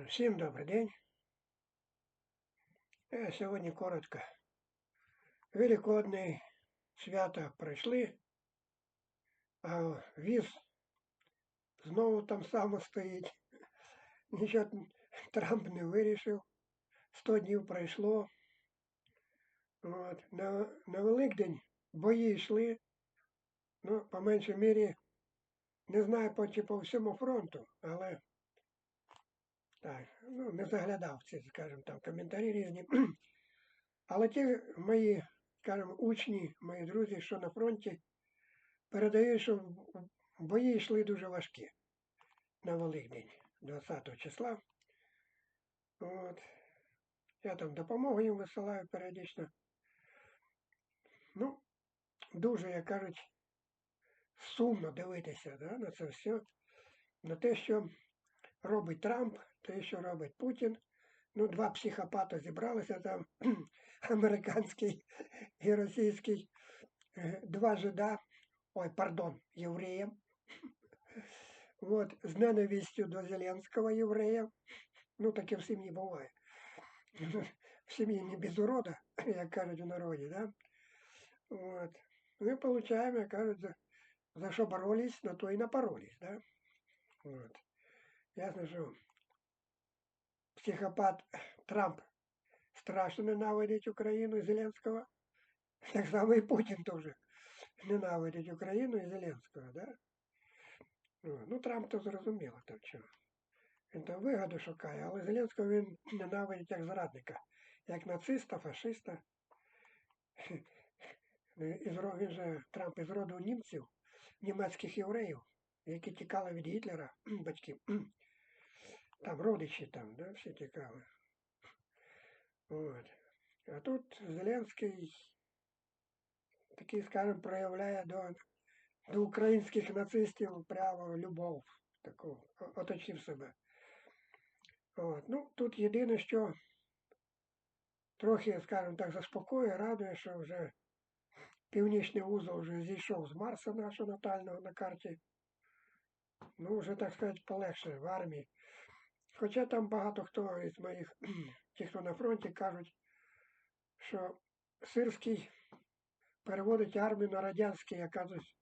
Всім добрий день. Е, Сьогодні коротко. Великодні свята пройшли, а віз знову там само стоїть. Нічого Трамп не вирішив. 100 днів пройшло. От. На, на Великдень бої йшли. Ну, по меншій мірі, не знаю чи по всьому фронту, але так, ну, не заглядав ці, скажімо, там коментарі різні. Але ті мої, скажімо, учні, мої друзі, що на фронті, передають, що бої йшли дуже важкі на Великдень, 20 числа. От. Я там допомогу їм висилаю періодично. Ну, дуже, як кажуть, сумно дивитися да, на це все, на те, що робить Трамп, те, що робить Путін. Ну, два психопата зібралися там, американський і російський, е, два жида, ой, пардон, євреям. От, з ненавистю до Зеленського єврея. Ну, таке в сім'ї буває. В сім'ї не без урода, як кажуть у народі, да? От. Ми получаємо, як кажуть, за, за що боролись, на то і напоролись, да? От. Ясно, що психопат Трамп страшно ненавидить Україну і Зеленського. Так само і Путін теж ненавидить Україну і Зеленського, да? Ну, Трамп то зрозуміло там чого. Він там вигоду шукає, але Зеленського він ненавидить як зрадника, як нациста, фашиста. Він же Трамп із роду німців, німецьких євреїв, які тікали від Гітлера, батьків. Там родичі там, да, всі тікали. От. А тут Зеленський такий, скажімо, проявляє до, до українських нацистів прямо любов, таку, оточив себе. От. Ну, тут єдине, що трохи, скажімо так, заспокоює, радує, що вже північний вузол вже зійшов з Марса нашого натального на карті. Ну, вже, так сказати, полегше в армії. Хоча там багато хто із моїх, ті, хто на фронті, кажуть, що Сирський переводить армію на радянський, як кажуть,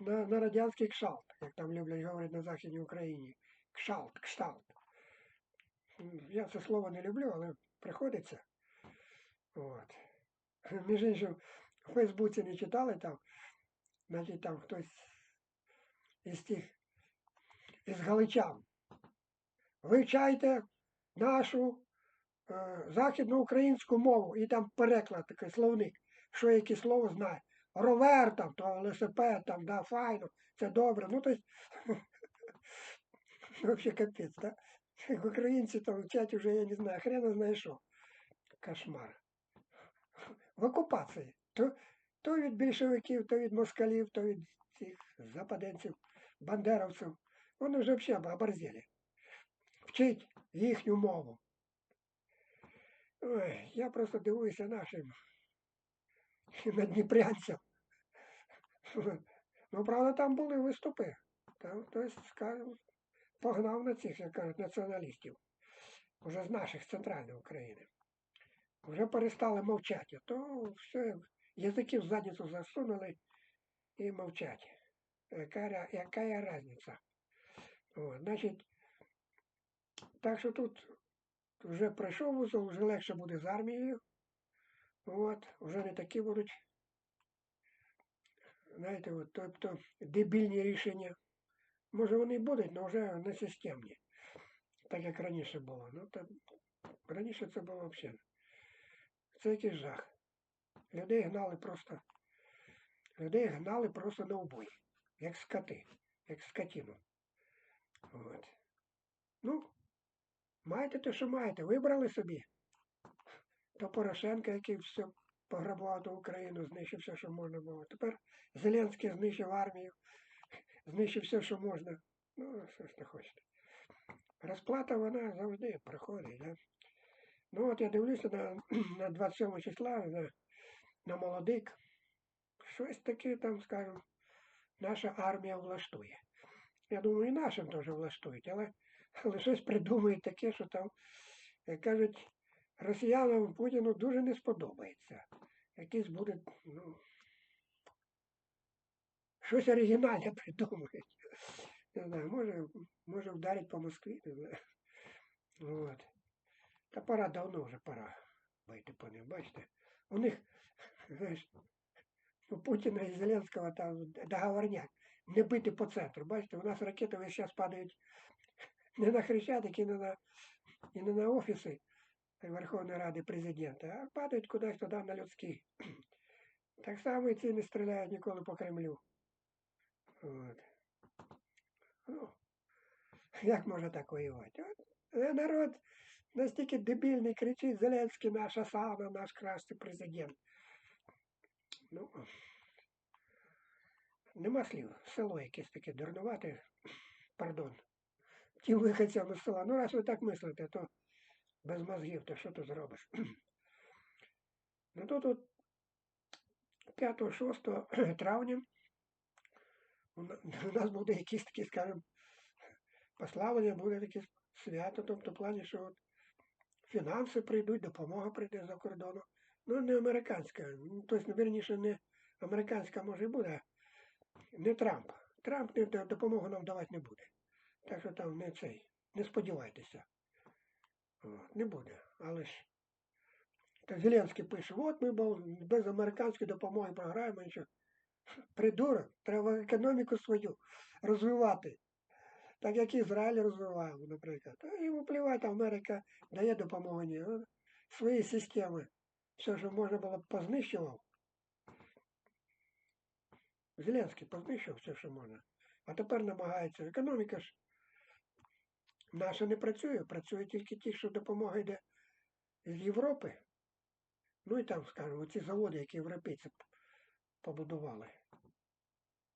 на, на радянський кшалт, як там люблять говорити на Західній Україні. Кшалт, кшталт. Я це слово не люблю, але приходиться. От. Між іншим, в Фейсбуці не читали там, значить там хтось із тих із галичан. Вивчайте нашу е, західноукраїнську мову і там переклад такий словник, що яке слово знає. Ровер там, то велосипед там, да, файно, це добре. Ну, то есть, взагалі капець, да? Українці там вчать уже, я не знаю, хрена знає що. Кошмар. В окупації. То, то від більшовиків, то від москалів, то від цих западенців, бандеровців. Вони вже взагалі оборзели. Вчить їхню мову. Ой, я просто дивуюся нашим надніпрянцям. Ну, правда, там були виступи. Там хтось, скажімо, погнав на цих, як кажуть, націоналістів. Уже з наших центральної України. Вже перестали мовчати. То все, язики в задницю засунули і мовчать. Яка, ря- яка різниця? От, значить, так що тут вже пройшов вузол, вже легше буде з армією. От, вже не такі будуть, знаєте, от, тобто дебільні рішення. Може вони будуть, але вже не системні. Так як раніше було. Ну, то, раніше це було взагалі. Це якийсь жах. Людей гнали просто. Людей гнали просто на убой. Як скоти, як скотину. От. Ну, маєте те, що маєте, вибрали собі. То Порошенко, який все пограбував ту Україну, знищив все, що можна було. Тепер Зеленський знищив армію, знищив все, що можна. Ну, що ж не хочете. Розплата вона завжди приходить. Да? Ну от я дивлюся на, на 27 числа, на, на молодик. Щось таке там, скажімо, наша армія влаштує. Я думаю, і нашим теж влаштують, але, але щось придумають таке, що там, як кажуть, росіянам Путіну дуже не сподобається. Якийсь буде, ну, щось оригінальне придумають. Не знаю, може, може вдарить по Москві, не знаю. От. Та пора давно вже пора бити по ним, бачите. У них, знаєш, у Путіна і Зеленського там договорняк. Не бити по центру. Бачите, у нас ракети весь час падають не на Хрещатик і не на, і не на офіси Верховної Ради президента, а падають кудись туди на людські. Так само і ці не стріляють ніколи по Кремлю. От. Ну, як можна так воювати? От, е, народ настільки дебільний кричить Зеленський наш Асана, наш кращий президент. Ну, нема слів. Село якесь таке дурнувате, пардон. Тим виходцям із села. Ну, раз ви так мислите, то без мозгів, то що ти зробиш? Ну то тут 5-6 травня у нас буде якісь такі, скажімо, послаблення, буде таке свято, тобто в плані, що от фінанси прийдуть, допомога прийде за кордону. Ну, не американська. Тобто, вірніше, не американська може і буде, не Трамп. Трамп допомогу нам давати не буде. Так що там не цей, не сподівайтеся. Не буде. Але ж та Зеленський пише, от ми без американської допомоги програємо нічого. Придурок, треба економіку свою розвивати. Так як Ізраїль розвивав, наприклад. А йому плівати, Америка дає допомогу. Свої системи. Все, що можна було познищував. Зеленський познищив все, що можна. А тепер намагається. Економіка ж наша не працює, працює тільки ті, що допомога йде з Європи. Ну і там, скажімо, ці заводи, які європейці побудували.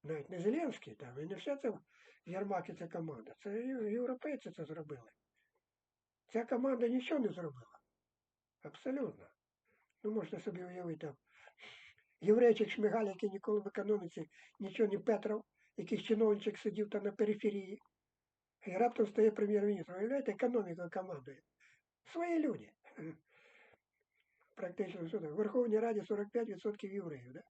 Навіть не Зеленський, там, і не вся ця Єрмак і ця команда. Це європейці це зробили. Ця команда нічого не зробила. Абсолютно. Ну, можете собі уявити. Єврейчик Шмигаль, який ніколи в економіці нічого не петрав, якийсь чиновничок сидів там на периферії. І раптом стає прем'єр-міністром. Уявляєте, економіка командує. Свої люди. Практично що так. В Верховній Раді 45% євреїв, да?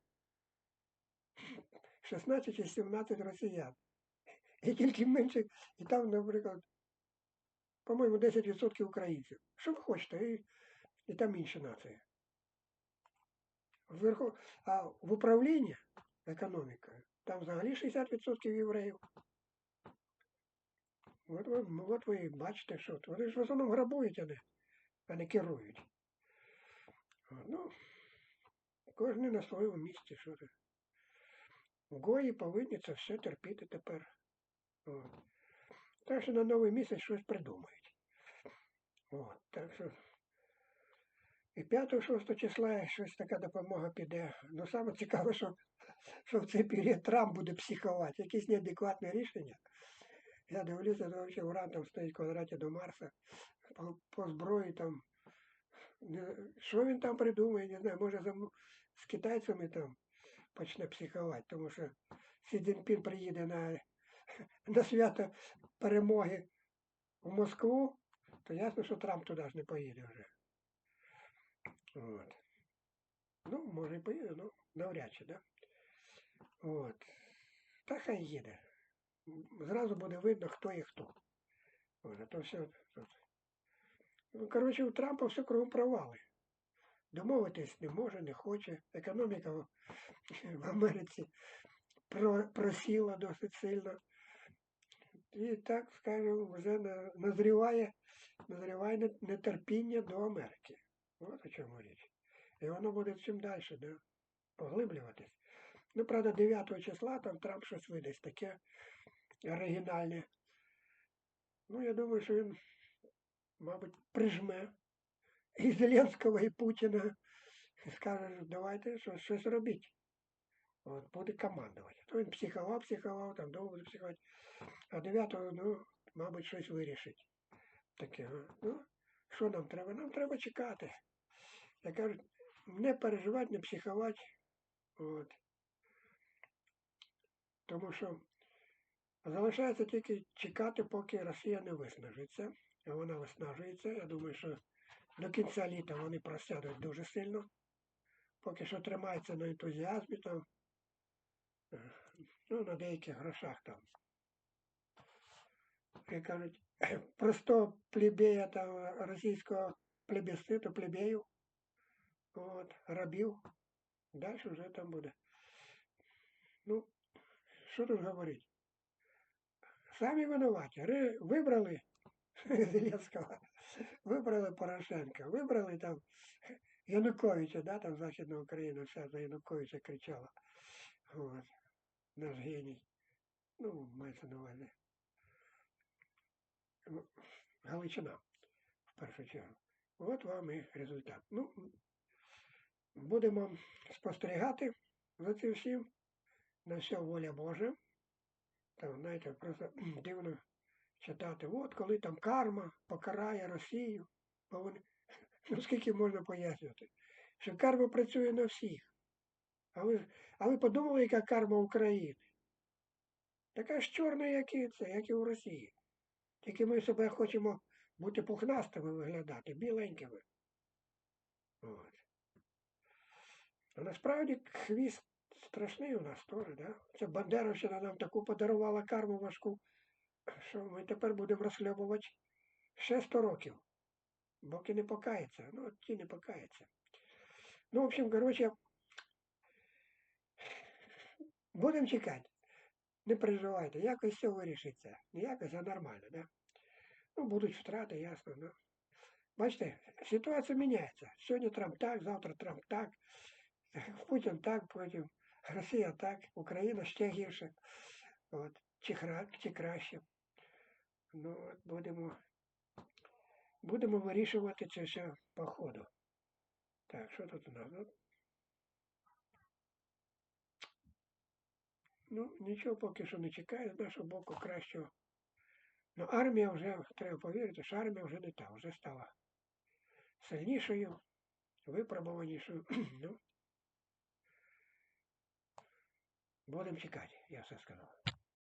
16 чи 17 росіян. І тільки менше, і там, наприклад, по-моєму, 10% українців. Що ви хочете? І, і там інші нації. Вверху, а в управлінні економікою там взагалі 60% євреїв. От ви, от ви бачите, що вони ж в основному грабують, а не, а не керують. Ну, кожен на своєму місці, що ти. Гої повинні це все терпіти тепер. От. Так що на новий місяць щось придумають. От, так що. І 5-6 числа щось така допомога піде. Ну саме цікаве, що, що в цей період Трамп буде психувати. Якісь неадекватне рішення. Я дивлюся, то взагалі Уран там стоїть в квадраті до Марса, по, по зброї там. Що він там придумає, не знаю, може за, з китайцями там почне психувати, тому що Сі Цзіньпін приїде на, на свято перемоги в Москву, то ясно, що Трамп туди ж не поїде вже. От. Ну, може поїде, ну, навряд чи, да? От. Та хай їде. Зразу буде видно, хто і хто. От, а то все. Тут. Ну, коротше, у Трампа все кругом провали. Домовитись не може, не хоче. Економіка в, Америці про, просіла досить сильно. І так, скажімо, вже назріває, назріває нетерпіння до Америки. Чому річ. І воно буде чим далі, да, поглиблюватись. Ну, правда, 9 числа там Трамп щось видасть таке оригінальне. Ну, я думаю, що він, мабуть, прижме і Зеленського, і Путіна, і скаже, давайте щось, щось робіть. От, буде командувати. То він психував, психував, там довго буде психувати. А 9-го, ну, мабуть, щось вирішить. Таке. Ну, що нам треба? Нам треба чекати. Я кажу, не переживати, не психувати. От. Тому що Залишається тільки чекати, поки Росія не виснажиться. А вона виснажується. Я думаю, що до кінця літа вони просядуть дуже сильно. Поки що тримається на ентузіазмі там. е, Ну, на деяких грошах там. Як кажуть, просто плебея там російського плебісциту, плебею. От, рабів. Далі вже там буде. Ну, що тут говорити? Самі винуваті. Вибрали Зеленського, вибрали Порошенка, вибрали там Януковича, да, там Західна Україна вся за Януковича кричала. От. Наш геній. Ну, мається на увазі. Ну, Галичина, в першу чергу. От вам і результат. Ну, будемо спостерігати за цим всім. На все воля Божа. Там, знаєте, просто дивно читати. От коли там карма покарає Росію, бо вони, ну скільки можна пояснювати, що карма працює на всіх. А ви, а ви подумали, яка карма України? Така ж чорна, як і це, як і у Росії. Тільки ми себе хочемо бути пухнастими виглядати, біленькими. От. Насправді хвіст страшний у нас теж, да? Це Бандеровщина нам таку подарувала карму важку, що ми тепер будемо розхльобувати ще 100 років. Боки не покаються. Ну, ті не покаються. Ну, в общем, короче, будемо чекати. Не переживайте, якось все вирішиться. Не якось, а нормально, да? Ну, будуть втрати, ясно, ну. Бачите, ситуація міняється. Сьогодні Трамп так, завтра Трамп так, Путін так, потім Росія так, Україна ще гірше. От. Чи, хра, чи краще. Ну, от будемо, будемо вирішувати це все по ходу. Так, що тут у нас? Ну, Ну, нічого поки що не чекає з нашого боку кращого. Ну, армія вже, треба повірити, що армія вже не та, вже стала сильнішою, випробуванішою. ну, будемо чекати, я все сказав.